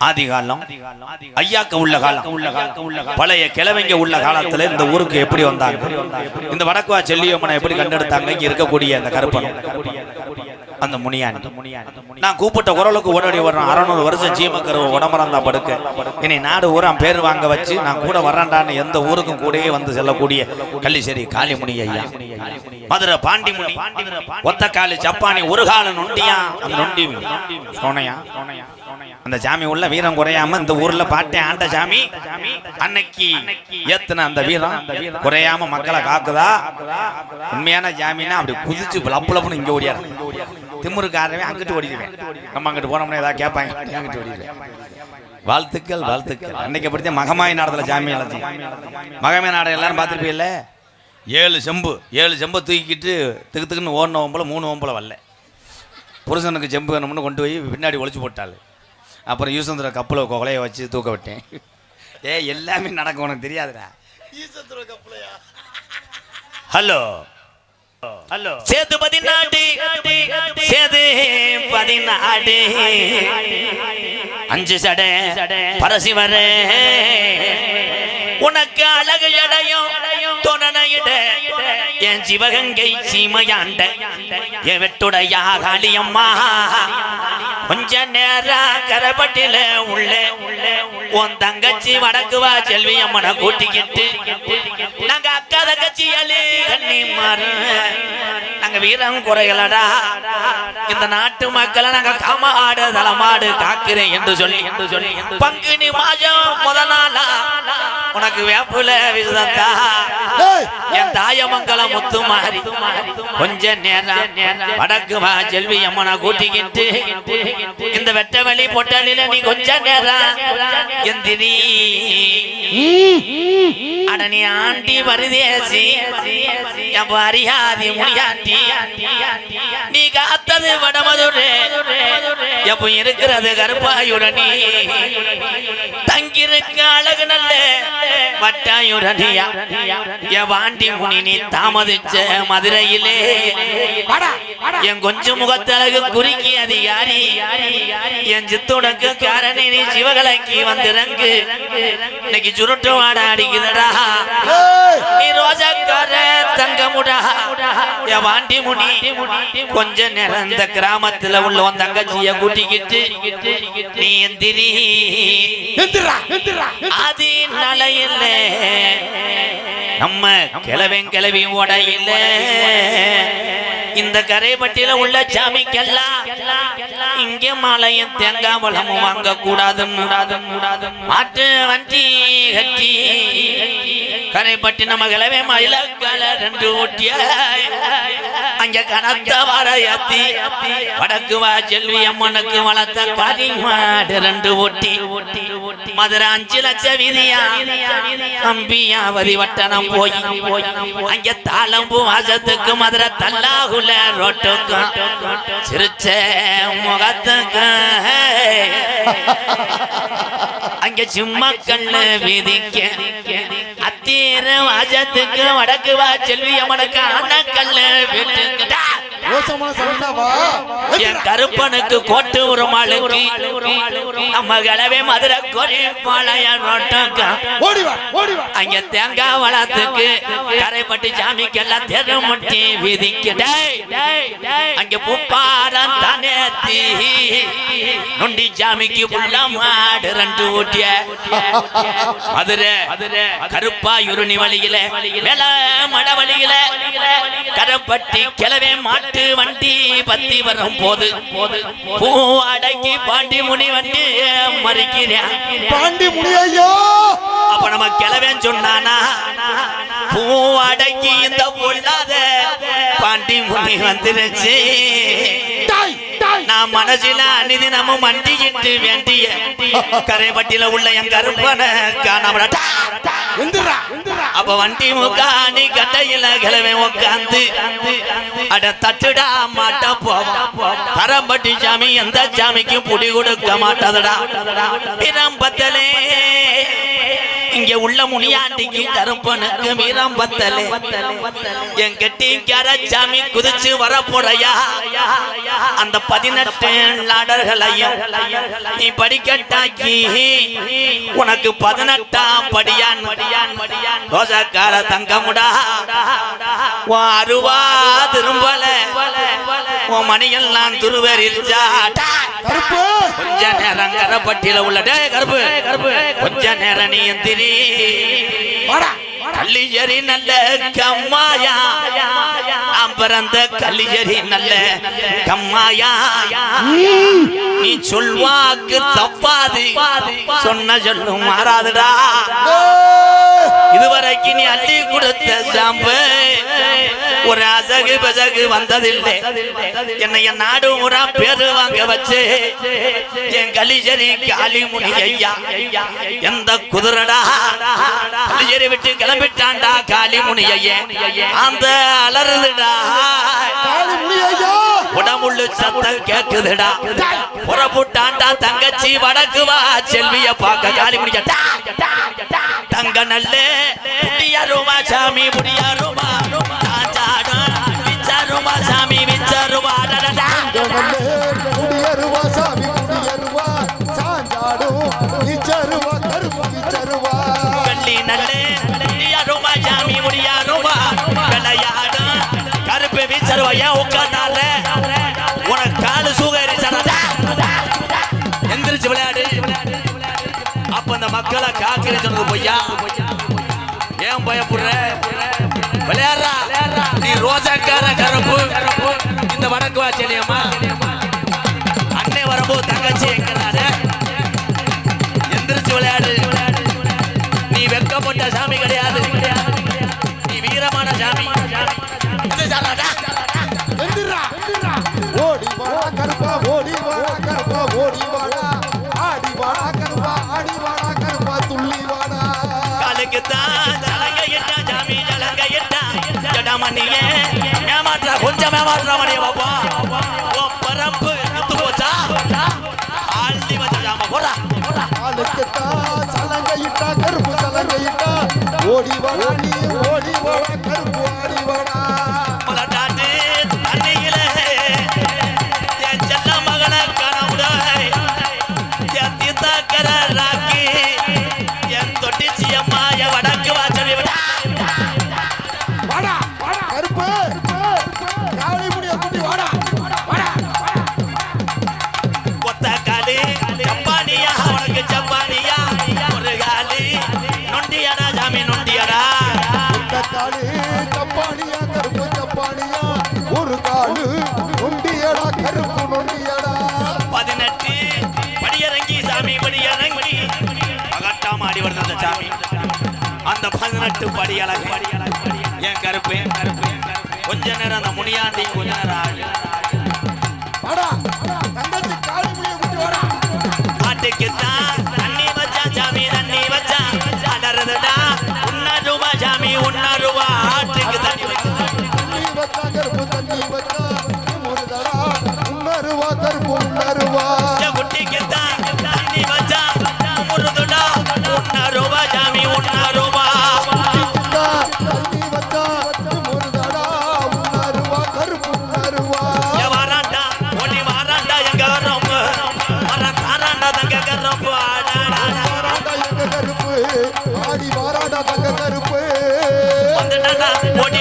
ஆதிகாலம் ஐயாக்க உள்ள காலம் பழைய கிழவங்க உள்ள காலத்துல இந்த ஊருக்கு எப்படி வந்தாங்க? இந்த வடக்குவா செல்லியம்மனை எப்படி கண்டெடுத்தாங்க? இங்க இருக்கக்கூடிய அந்த கருப்பன் அந்த முனியான் நான் கூப்பிட்ட குரலுக்கு ஓடடி வர்றேன். அறநூறு வருஷம் ஜீமக்கர் உடம்புறந்தா படுக்க. இனி நாடு ஊரா பேர் வாங்க வச்சு நான் கூட வரேன்டான்னு எந்த ஊருக்கும் கூடயே வந்து செல்லக்கூடிய கள்ளிசேரி காளிமுனி ஐயா. மதுரை பாண்டிமுனி ஒத்த காலு ஜப்பானி ஒரு கால நொண்டியா? அந்த நொண்டி சோனையா? அந்த சாமி உள்ள வீரம் குறையாம இந்த ஊர்ல பாட்டே ஆண்ட சாமி அன்னைக்கு ஏத்துன அந்த வீரம் குறையாம மக்களை காக்குதா? உண்மையான ஜாமின்னா அப்படி குதிச்சு லப்பு லப்புன்னு இங்க ஓடியாரு. திமுருக்காரவே அங்கிட்டு ஓடிடுவேன். நம்ம அங்கிட்டு போனோம்னா ஏதாவது கேட்பாங்க. அங்கிட்டு ஓடிடுவேன் வாழ்த்துக்கள் வாழ்த்துக்கள். அன்னைக்கு அப்படித்தான் மகமாய் நாடத்துல ஜாமி அழைச்சி. மகமாய் நாடகம் எல்லாரும் பார்த்துருப்பீல்ல ஏழு செம்பு ஏழு செம்பை தூக்கிட்டு திக்கு திக்குன்னு ஓடின ஓம்பல மூணு ஓம்பல வரல. புருஷனுக்கு செம்பு வேணும்னு கொண்டு போய் பின்னாடி ஒழிச்சு போட்டாள். அப்புறம் யூசந்திர கப்பில் கொலையை வச்சு தூக்க விட்டேன். ஏ எல்லாமே நடக்கும் உனக்கு தெரியாதுடா. ஹலோ. ஹலோ. சேது பதினாடு சேது பதினாடு அஞ்சு சடை பரசிவர உனக்கு அழகு எடையும் தொனனையிட என் சிவகங்கை சீமையாண்ட. என் வெட்டுடைய காளியம்மா கொஞ்ச நேரம் கரப்பட்டில உள்ள உன் தங்கச்சி வடக்கு வா செல்வி அம்மனை கூட்டிக்கிட்டு. நாங்க அக்கா தங்கச்சி அழி கண்ணி மாறு. நாங்க வீரம் குறைகளடா இந்த நாட்டு மக்களை நாங்க காமாடு தலமாடு காக்கிறேன் என்று சொல்லி. என்று சொல்லி பங்குனி மாதம் முத நாளா. உனக்கு வேப்புல விசுதத்தா என் தாயமங்கலம் முத்து மாறி கொஞ்ச நேரம் வடக்கு வா செல்வி அம்மனை கூட்டிக்கிட்டு இந்த வெட்ட வெளி பொட்டலில நீ கொஞ்ச நேரம் எந்திரி. அட நீ ஆண்டி வருதேசி என் அறியாதி முடியாண்டி நீ காத்தது வடமதுரே எப்ப இருக்கிறது கருப்பாயுடனே. தங்கிருக்க அழகு நல்ல வட்டாயுடனியா? என் வாண்டி முனி நீ தாமதிச்ச மதுரையிலே. என் கொஞ்சம் முகத்தழகு குறுக்கி அது யாரி? என் சித்துடக்கு காரணி சிவகலைக்கு வந்திறங்கு இன்னைக்கு சுருட்டு வாட அடிக்குதடா. தங்கமுடா. வாண்டி முனி கொஞ்ச நேரம் இந்த கிராமத்துல உள்ள உன் தங்கச்சிய கூட்டிக்கிட்டு நீ எந்திரி. அது நலையில்ல. நம்ம கிளவன் கிளவி உடையில இந்த கரைப்பட்டியில உள்ள சாமிக்கெல்லாம் இங்க மாலையும் தேங்காய் பழமும் வாங்க கூடாதுன்னு மாட்டு வண்டி கட்டி கரைப்பட்டி நம்ம கிளவே மயிலக்கால ரெண்டு ஊட்டிய அங்க கனத்த வரையத்தி வடக்கு வா செல்வி அம்மனுக்கு வளர்த்த காரி மாடு ரெண்டு ஓட்டி ஒட்டி அஞ்சு லட்சம் வீதியா அம்பியாவதி வட்டணம் போய். அங்க தாளம்பு வாசத்துக்கு மதுரை தல்லாகுல ரோட்டுக்கும். சிரிச்ச முகத்துக்கு. அங்க சும்மா கண்ணு வீதிக்க. அத்தீர வாஜத்துக்கு வடக்கு வா செல்வி அம்மனுக்கு அண்ணக்கல்லு வீட்டுக்குடா மோசமான சவுண்டாவா என் கருப்பனுக்கு கோட்டு உருமாளுக்கு நம்ம கிளவே மதுரை கொரி பாளைய ரோட்டுக்கு ஓடி வா ஓடி வா. அங்க தேங்காய் வளத்துக்கு கரைப்பட்டு சாமிக்கெல்லாம் தெருமுட்டி வீதிக்கு. டேய், அங்க பூப்பாரம் தானேத்தி நொண்டி சாமிக்கு புள்ள மாடு ரெண்டு ஊட்டிய. மதுரை கருப்பா இருணி வழியில மேல மட வழியில கரப்பட்டி கிளவே மாட்டு வண்டி பத்தி வரும் போது பூ அடக்கி பாண்டி முனி வண்டி மறிக்கிறேன். பாண்டி முனியையா அப்ப நம்ம கிளவேன் சொன்னானா பூ அடக்கி இந்த பொல்லாத பாண்டி முனி வந்துருச்சு. நான் மனசில அனிதினமும் மண்டிக்கிட்டு வேண்டிய கரைப்பட்டியில உள்ள என் கருப்பனை காணாமடா வண்டி முக்காணி கட்டையில கிளவே உட்காந்து அட தட்டுடா மாட்ட போவோம் கரம்பட்டி சாமி எந்த சாமிக்கும் புடி கொடுக்க மாட்டதுடா. பிரம்பத்தலே இங்க உள்ள முனியாண்டிக்கு கருப்பனுக்கு மீரம் பத்தலே. என் கெட்டிக்கார சாமி குதிச்சு வரப்போறையா அந்த பதினெட்டு லாடர்களையும் நீ படிக்கட்டாக்கி உனக்கு பதினெட்டாம் படியான். ரோசக்கார தங்கமுடா. உன் அருவா திரும்பல. உன் மணியெல்லாம் துருவரிச்சா கருப்பு. கொஞ்ச நேரம் கரப்பட்டியில உள்ள டேய் கருப்பு. கொஞ்ச நேரம் நீ எந்திரி. கல்லியரி நல்ல கம்மாயா. நான் பிறந்த கல்லியரி நல்ல கம்மாயா. நீ சொல்வாக்கு தப்பாது. சொன்ன சொல்லும் மாறாதுடா. இதுவரைக்கும் நீ அள்ளி கொடுத்த சாம்பு ஒரு அசகு பசகு வந்ததில்லை. என்னை என் நாடு ஊரா பேரு வாங்க வச்சு என் கலிஜரி காளிமுனி ஐயா எந்த குதிரடா கலிஜரி விட்டு கிளம்பிட்டான்டா காளிமுனி ஐயா. அந்த அலறுதுடா. உடம்புள்ளு சத்தம் கேக்குதுடா. புறப்புட்டான்டா தங்கச்சி வடக்கு வா செல்விய பார்க்க காளி முடிக்க தங்க நல்ல முடியாருமா? சாமி முடியாருமா விச்சாருமா சாமி விச்சாருமா குடியருவா சாமி குடியருவா. சாஞ்சாடும் இச்சருவா கருப்பு இச்சருவா கள்ளி நல்லே முடியாருமா சாமி முடியாருமா? விளையாடும் கருப்பு விச்சாருவா ஏன் மக்களை காக்கிறேன்னு சொன்னது பொய்யா? ஏன் பயப்படுற? விளையாடுறா. நீ ரோஜாக்கார கரப்பு. இந்த வடக்கு வாச்சலியம்மா ஏமாற்றா, கொஞ்சம் ஏமாற்றா மணியை பாப்பா. உன் பரப்பு இழுத்து போச்சா? அள்ளி வச்ச ஜாம போடா. ஆளுக்குத்தான் சலங்கையிட்டா கருப்பு சலங்கையிட்டா ஓடி அந்த சாமி. அந்த பதினெட்டு படி அழகு. என் கருப்பு கொஞ்ச நேரம் அந்த முனியாண்டி கொஞ்ச நேரம் ஆகும் ஓடி